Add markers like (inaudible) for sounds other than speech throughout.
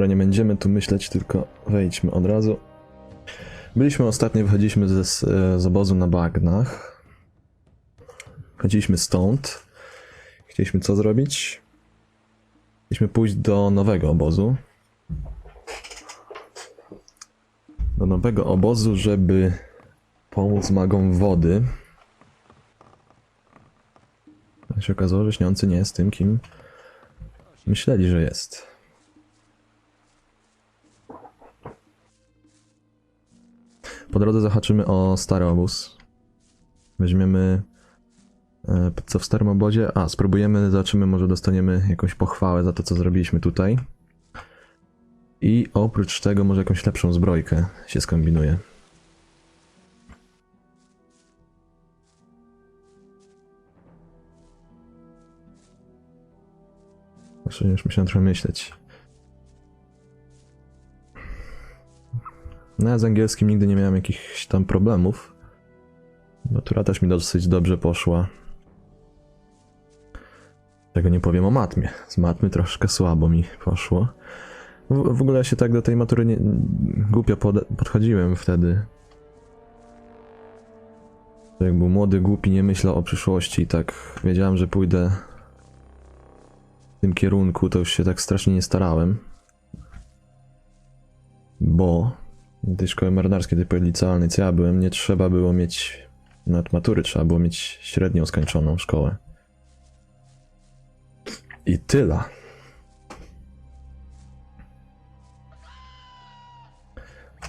Dobra, nie będziemy tu myśleć, tylko wejdźmy od razu. Byliśmy ostatnio, wychodziliśmy ze, z, obozu na bagnach. Chodziliśmy stąd. Chcieliśmy co zrobić? Chcieliśmy pójść do nowego obozu. Do nowego obozu, żeby pomóc magom wody. A się okazało, że śniący nie jest tym, kim myśleli, że jest. Po drodze zahaczymy o stary obóz. Weźmiemy. e, Co w starym obozie? A, spróbujemy, zobaczymy, może dostaniemy jakąś pochwałę za to, co zrobiliśmy tutaj. I oprócz tego, może jakąś lepszą zbrojkę się skombinuje. Właśnie już musiałem trochę myśleć. No ja z angielskim nigdy nie miałem jakichś tam problemów. Matura też mi dosyć dobrze poszła. Tego nie powiem o matmie. Z matmy troszkę słabo mi poszło. W, w ogóle się tak do tej matury nie, głupio pod, podchodziłem wtedy. Jak był młody, głupi, nie myślał o przyszłości. Tak wiedziałem, że pójdę w tym kierunku, to już się tak strasznie nie starałem. Bo tej szkoły marynarskiej, tej podlicealnej, co ja byłem, nie trzeba było mieć nad matury, trzeba było mieć średnią skończoną szkołę. I tyle.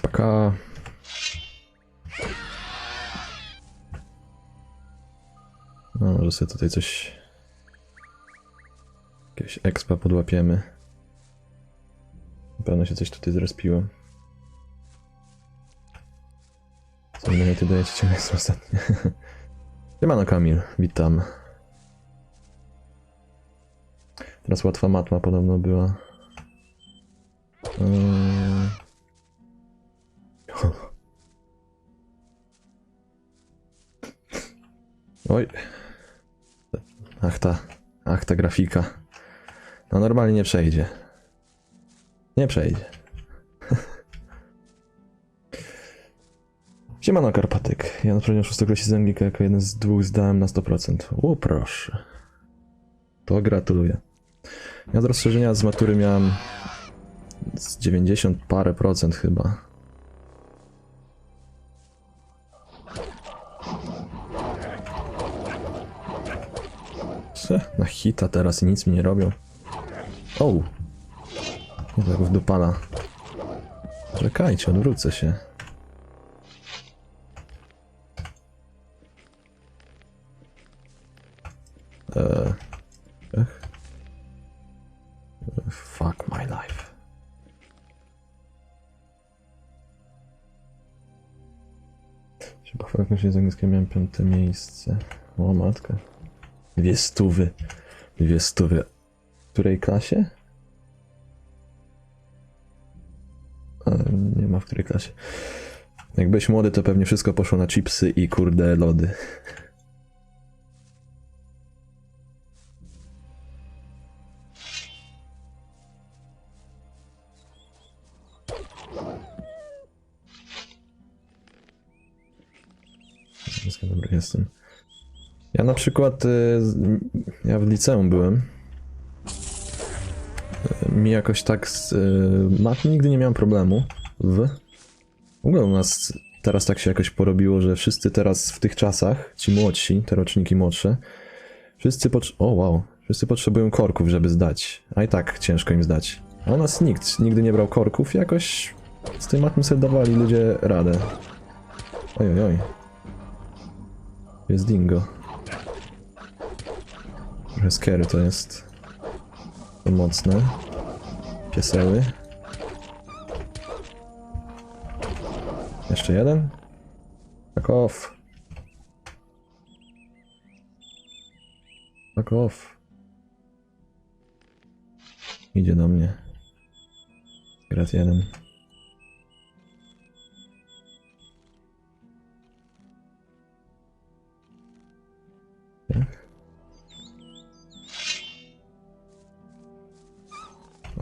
Paka. No, może sobie tutaj coś... Jakiegoś expa podłapiemy. Na pewno się coś tutaj zrespiło. Dajecie cię jest ostatnie. (laughs) Siemano Kamil, witam. Teraz łatwa matma podobno była. Eee... Oj. Ach ta, ach ta grafika. No normalnie nie przejdzie. Nie przejdzie. Siemano Karpatyk. Ja na przykład 6 klasie z Anglika jako jeden z dwóch zdałem na 100%. O proszę. To gratuluję. Ja z rozszerzenia z matury miałem z 90 parę procent chyba. Se, na hita teraz i nic mi nie robią. O! Nie tak wdupala. Czekajcie, odwrócę się. Się z angielskiego miałem piąte miejsce. O matka. Dwie stówy. Dwie stówy. W której klasie? E, nie ma w której klasie. Jak byłeś młody, to pewnie wszystko poszło na chipsy i kurde lody. Wszystko dobry jestem. Ja na przykład, y, ja w liceum byłem. Y, Mi jakoś tak z y, matmy nigdy nie miałem problemu. W. W ogóle u nas teraz tak się jakoś porobiło, że wszyscy teraz w tych czasach, ci młodsi, te roczniki młodsze, wszyscy potrz- o wow, wszyscy potrzebują korków, żeby zdać. A i tak ciężko im zdać. A u nas nikt nigdy nie brał korków, jakoś z tej matmy sobie dawali ludzie radę. Oj, oj, oj. Jest dingo. Trochę scary to jest. To mocne. Pieseły. Jeszcze jeden? Fuck off. Fuck off. Idzie do mnie. Raz jeden.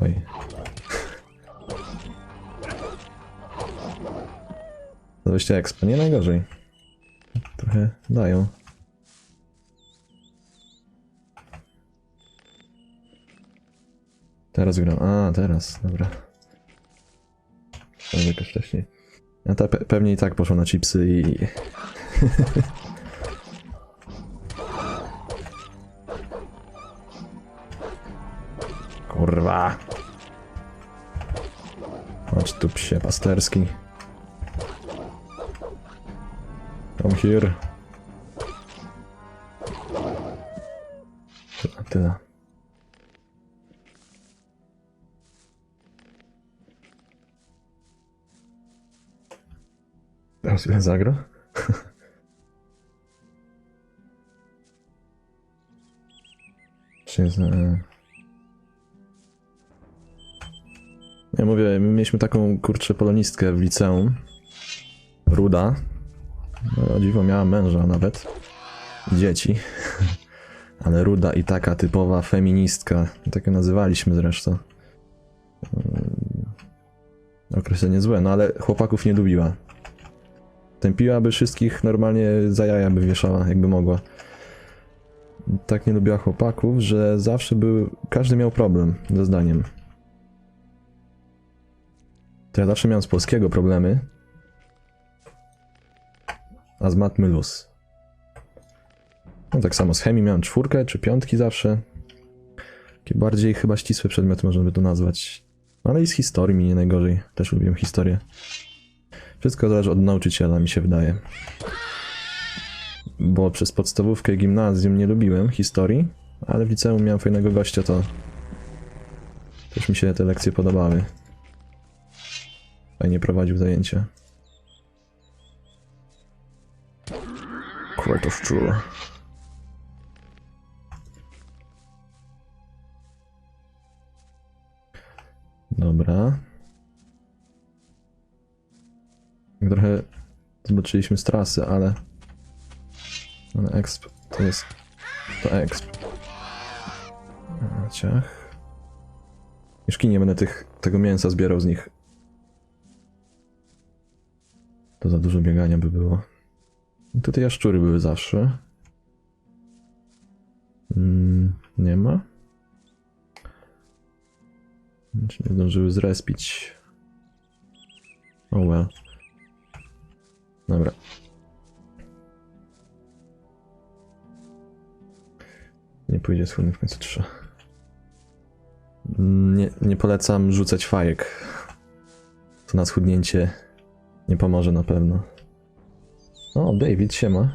Oj. Zdobyście expo, nie najgorzej. Trochę dają. Teraz gram. A, teraz, dobra. Tak jak wcześniej. Ja ta pe pewnie i tak poszło na chipsy i... (laughs) Kurwa. Psie pasterski. Come here. Tyle. Teraz ile zagra? (laughs) Czy jest... Ja mówię, my mieliśmy taką kurczę polonistkę w liceum. Ruda. No, dziwo miała męża nawet. Dzieci. (laughs) Ale ruda i taka typowa feministka. Tak ją nazywaliśmy zresztą. Mm, Określenie złe, no ale chłopaków nie lubiła. Tępiłaby wszystkich normalnie za jaja by wieszała, jakby mogła. Tak nie lubiła chłopaków, że zawsze był. Każdy miał problem ze zdaniem. To ja zawsze miałem z polskiego problemy. A z matmy luz. No tak samo z chemii miałem czwórkę czy piątki zawsze. Takie bardziej chyba ścisłe przedmioty można by to nazwać. Ale i z historii mi nie najgorzej. Też lubiłem historię. Wszystko zależy od nauczyciela, mi się wydaje. Bo przez podstawówkę gimnazjum nie lubiłem historii, ale w liceum miałem fajnego gościa, to też mi się te lekcje podobały. Fajnie prowadził zajęcia. Quite of true. Dobra. Trochę zobaczyliśmy z trasy, ale... Ale exp to jest... To exp. Ciach. Już nie będę tych, tego mięsa zbierał z nich. To za dużo biegania by było. Tutaj jaszczury były zawsze. Mm, nie ma. Czy nie zdążyły zrespić? Oh well. Dobra. Nie pójdzie schudny w końcu 3. Nie, nie polecam rzucać fajek. To na schudnięcie nie pomoże na pewno. O, David, siema.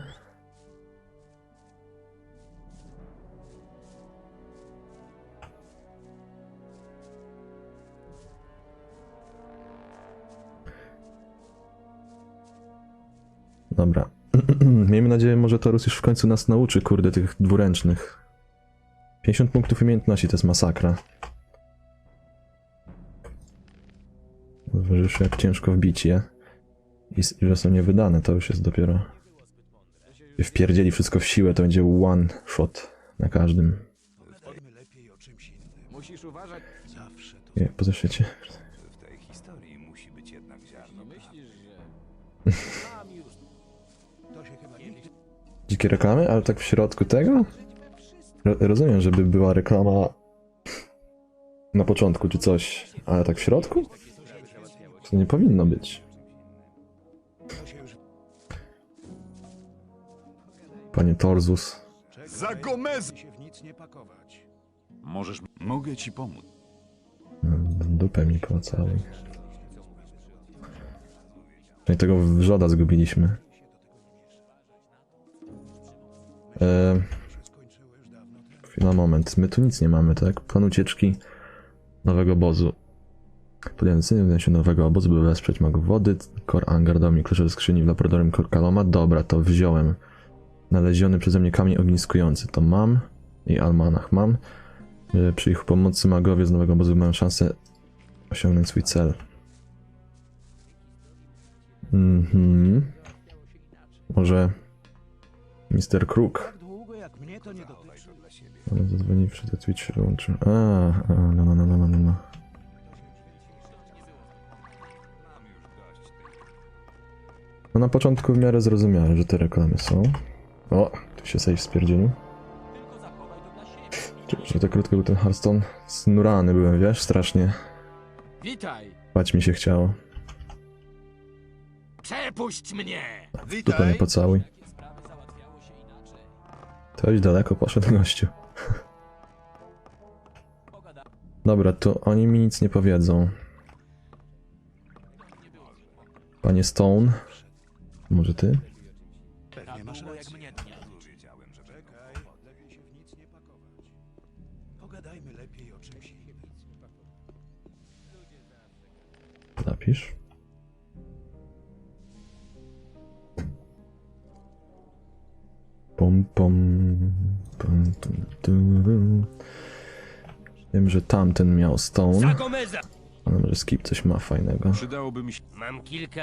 Dobra. (clears throat) Miejmy nadzieję, może Torus już w końcu nas nauczy, kurde, tych dwuręcznych. 50 punktów umiejętności to jest masakra. Zważysz, jak ciężko wbić je. I, i że są niewydane, to już jest dopiero. I wpierdzieli wszystko w siłę, to będzie one shot na każdym. Musisz uważać. Nie, po zeszycie. W tej historii musi być jednak ziarno. Myślisz, że... Dzikie reklamy, ale tak w środku tego? Ro rozumiem, żeby była reklama na początku czy coś, ale tak w środku? To nie powinno być. Panie Torzus. Za Gomez! Możesz. Mogę ci pomóc. Dupę mi pocałuj. No i tego wrzoda zgubiliśmy. E, chwila, moment. My tu nic nie mamy, tak? Plan ucieczki nowego obozu. Podjąłem decyzję się nowego obozu, by wesprzeć magów wody. Kor Angar dał mi klucze skrzyni w laboratorium Korkaloma. Dobra, to wziąłem. Znaleziony przeze mnie kamień ogniskujący. To mam. I almanach mam. E, Przy ich pomocy magowie z nowego obozu mają szansę osiągnąć swój cel. Mhm. Może nie dotyczy. Ale zadzwoniwszy do Twitch się wyłączy. A, a, no, no, no, no, no, no. No na początku w miarę zrozumiałem, że te reklamy są. O, tu się save spierdzielił. Że tak krótko był ten Hearthstone. Snurany byłem, wiesz, strasznie. Witaj! Bać mi się chciało. Przepuść mnie! Dupę nie pocałuj. Ktoś daleko poszedł gościu. Dobra, to oni mi nic nie powiedzą. Panie Stone. Może ty? Lepiej o czymś innym. Napisz. Pom pom. Pom, tum, tum. Wiem, że tamten miał Stone, Zagomeza! ale może Skip coś ma fajnego. Przydałoby mi się... Mam kilka...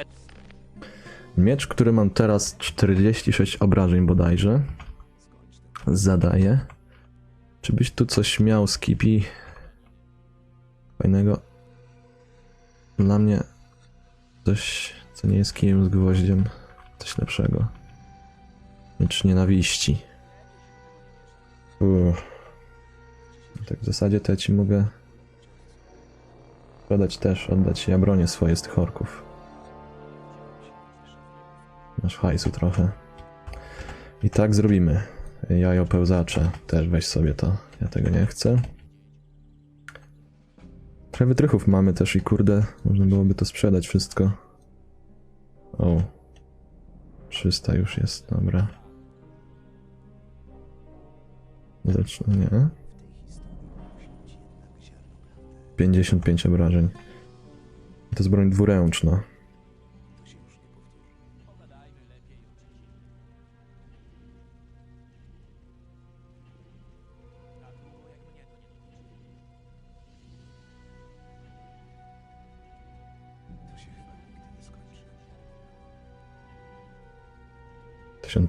Miecz, który mam teraz 46 obrażeń bodajże. Zadaję. Czy byś tu coś miał, Skippy? Fajnego. Dla mnie coś, co nie jest kijem z gwoździem. Coś lepszego. Miecz nienawiści. Uff. Tak w zasadzie to ja ci mogę sprzedać też, oddać ja bronię swoje z tych orków. Masz hajsu trochę. I tak zrobimy. Jajo pełzacze. Też weź sobie to. Ja tego nie chcę. Trochę wytrychów mamy też i kurde, można byłoby to sprzedać wszystko. O. 300 już jest, dobra. Zacznę, nie. 55 obrażeń. To jest broń dwuręczna.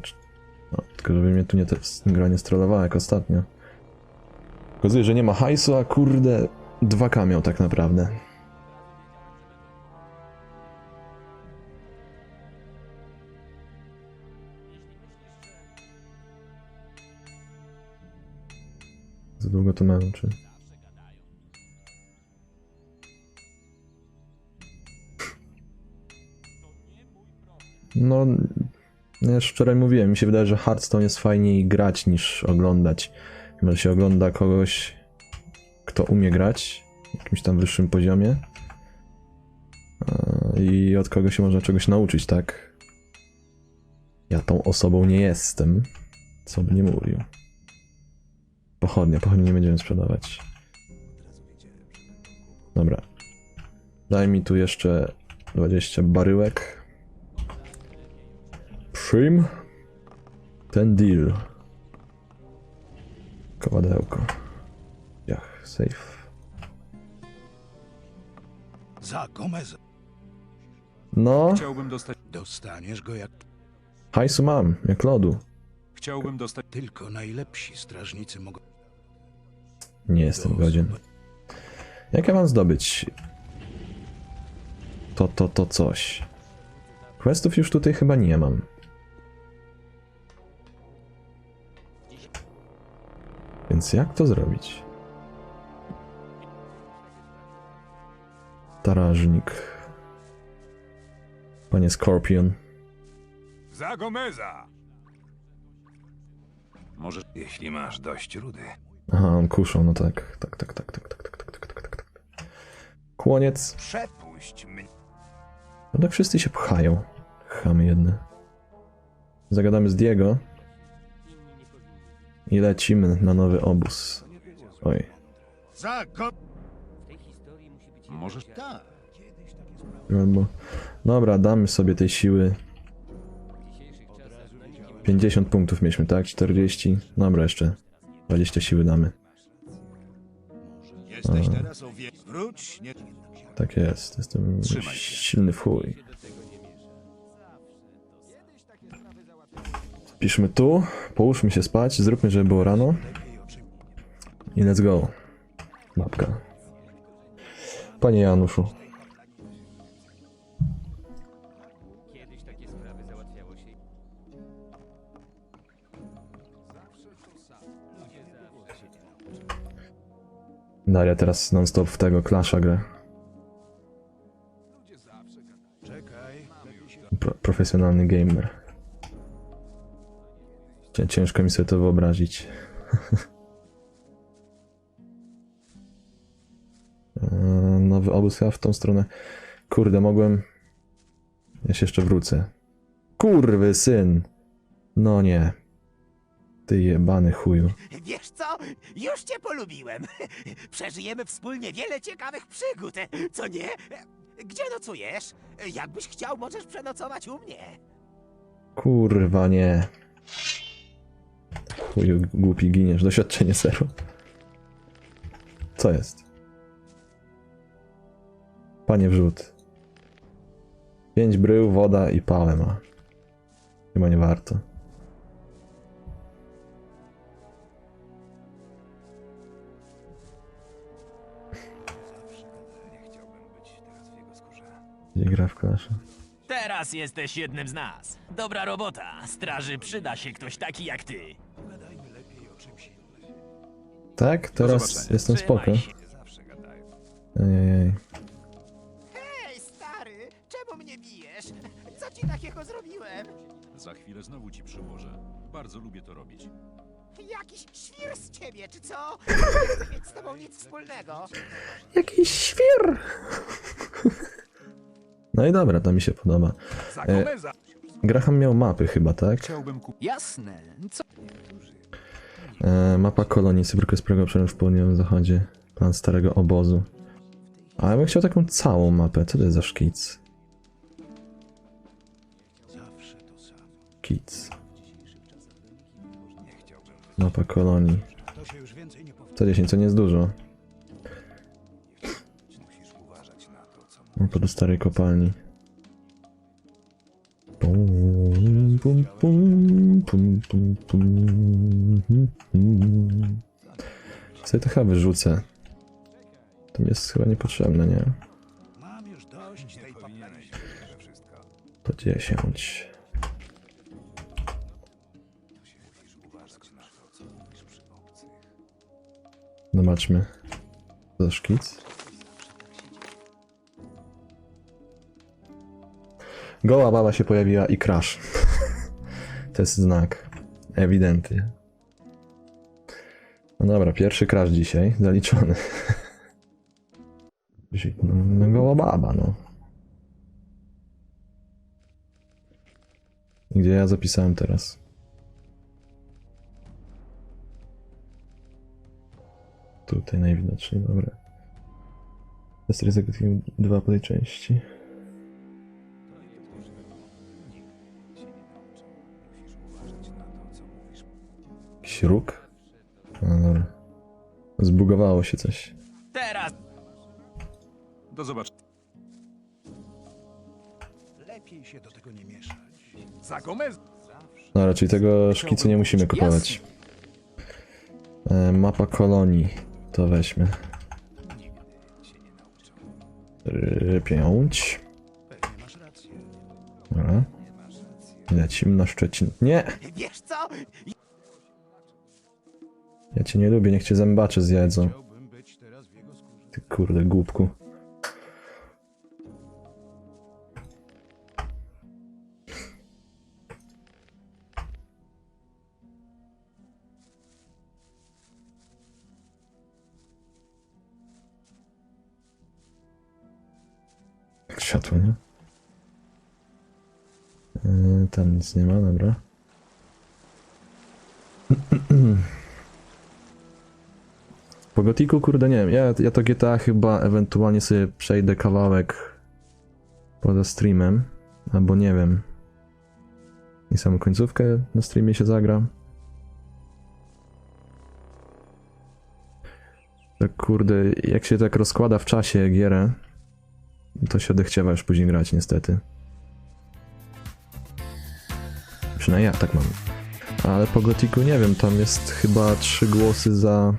Tysiąc... No, tylko żeby mnie tu nie gra nie strollowała jak ostatnio. Okazuje, że nie ma hajsu, a kurde... 2K miał tak naprawdę. Za długo to męczy. No, ja już wczoraj mówiłem, mi się wydaje, że Hearthstone jest fajniej grać niż oglądać. Może się ogląda kogoś, kto umie grać na jakimś tam wyższym poziomie e, i od kogo się można czegoś nauczyć, tak? Ja tą osobą nie jestem, co by nie mówił. Pochodnia, pochodnie nie będziemy sprzedawać. Dobra. Daj mi tu jeszcze 20 baryłek. Przyjm ten deal. Koładełko. Jach, safe. Za Gomeza. No, Chciałbym dostać... Dostaniesz go jak hajsu mam, jak lodu. Chciałbym dostać... tylko najlepsi strażnicy mogą. Nie jestem godzien. Jak ja mam zdobyć to, to, to coś? Questów już tutaj chyba nie mam. Więc jak to zrobić? Tarażnik. Panie Scorpion. Za Gomeza! Może... Jeśli masz dość rudy. Aha, on kuszą, no tak. Tak, tak, tak, tak, tak, tak, tak, tak, tak, tak. Kłoniec. Przepuść mnie. No tak wszyscy się pchają. Chamy jedne. Zagadamy z Diego. I lecimy na nowy obóz. Oj. Za Go... Możesz... Tak. Albo... Dobra, damy sobie tej siły. 50 punktów mieliśmy, tak? 40. Dobra, jeszcze 20 siły damy. Jesteś teraz. Wróć, nie... Tak jest. Jestem silny w chuj. Piszmy tu, połóżmy się spać, zróbmy, żeby było rano. I let's go. Mapka. Panie Januszu. Daria teraz non-stop w tego klasza grę. Pro profesjonalny gamer. Cię- Ciężko mi sobie to wyobrazić. Eee, (laughs) Nowy obóz chyba w tą stronę. Kurde, mogłem. Ja się jeszcze wrócę. Kurwy syn! No nie. Ty jebany chuju. Wiesz co? Już cię polubiłem. Przeżyjemy wspólnie wiele ciekawych przygód, co nie? Gdzie nocujesz? Jakbyś chciał, możesz przenocować u mnie. Kurwa nie. Chuju, głupi giniesz. Doświadczenie zero. Co jest? Panie wrzut. Pięć brył, woda i pałę ma. Chyba nie warto. Gdzie gra w klasze? Teraz jesteś jednym z nas. Dobra robota. Straży przyda się ktoś taki jak ty. Tak? Teraz zobaczenia. jestem spoko. Ejej. Hej, stary! Czemu mnie bijesz? Co ci takiego zrobiłem? Za chwilę znowu ci przyłożę. Bardzo lubię to robić. Jakiś świr z ciebie, czy co? Nie chcę mieć z tobą nic wspólnego. Jakiś świr! No i dobra, to mi się podoba. Za E, Gomeza! Graham miał mapy chyba, tak? Chciałbym kupić. Jasne. Co? E, mapa kolonii cyberkosprawnego obszaru w południowym zachodzie. Plan starego obozu. A ja bym chciał taką całą mapę. Co to jest za szkic? Być. Mapa kolonii. To się już więcej nie powtórzy. Co 10, co nie jest dużo. Mapa do starej kopalni. Pum, pum, pum, pum, to wyrzucę. To mi jest chyba niepotrzebne, nie? Mam już dość tej Powinieneś Goła baba się pojawiła i crash. to jest znak. Ewidentny. No dobra, pierwszy crash dzisiaj. Zaliczony. No, no goła baba, no. Gdzie ja zapisałem teraz? Tutaj najwidoczniej, dobra. Test egzekucji dwa po tej części. Jakiś róg? No dobra. Zbugowało się coś. Teraz Do zobaczenia. Lepiej się do tego nie mieszać. Za Gomeza! No raczej tego szkicu nie musimy kupować. E, mapa kolonii. To weźmy. Yy, Pięć. Pewnie masz rację. Dobra. Lecimy na Szczecin. Nie! wiesz co? Ja cię nie lubię, niech cię zębacze zjedzą. Ty kurde głupku. Światło, nie? Yy, tam nic nie ma, dobra. Po Gotiku, kurde, nie wiem. Ja, ja to GTA chyba ewentualnie sobie przejdę kawałek poza streamem, albo nie wiem. I samą końcówkę na streamie się zagra. Tak kurde, jak się tak rozkłada w czasie gierę, to się odechciewa już później grać niestety. Przynajmniej ja tak mam. Ale po Gotiku nie wiem, tam jest chyba trzy głosy za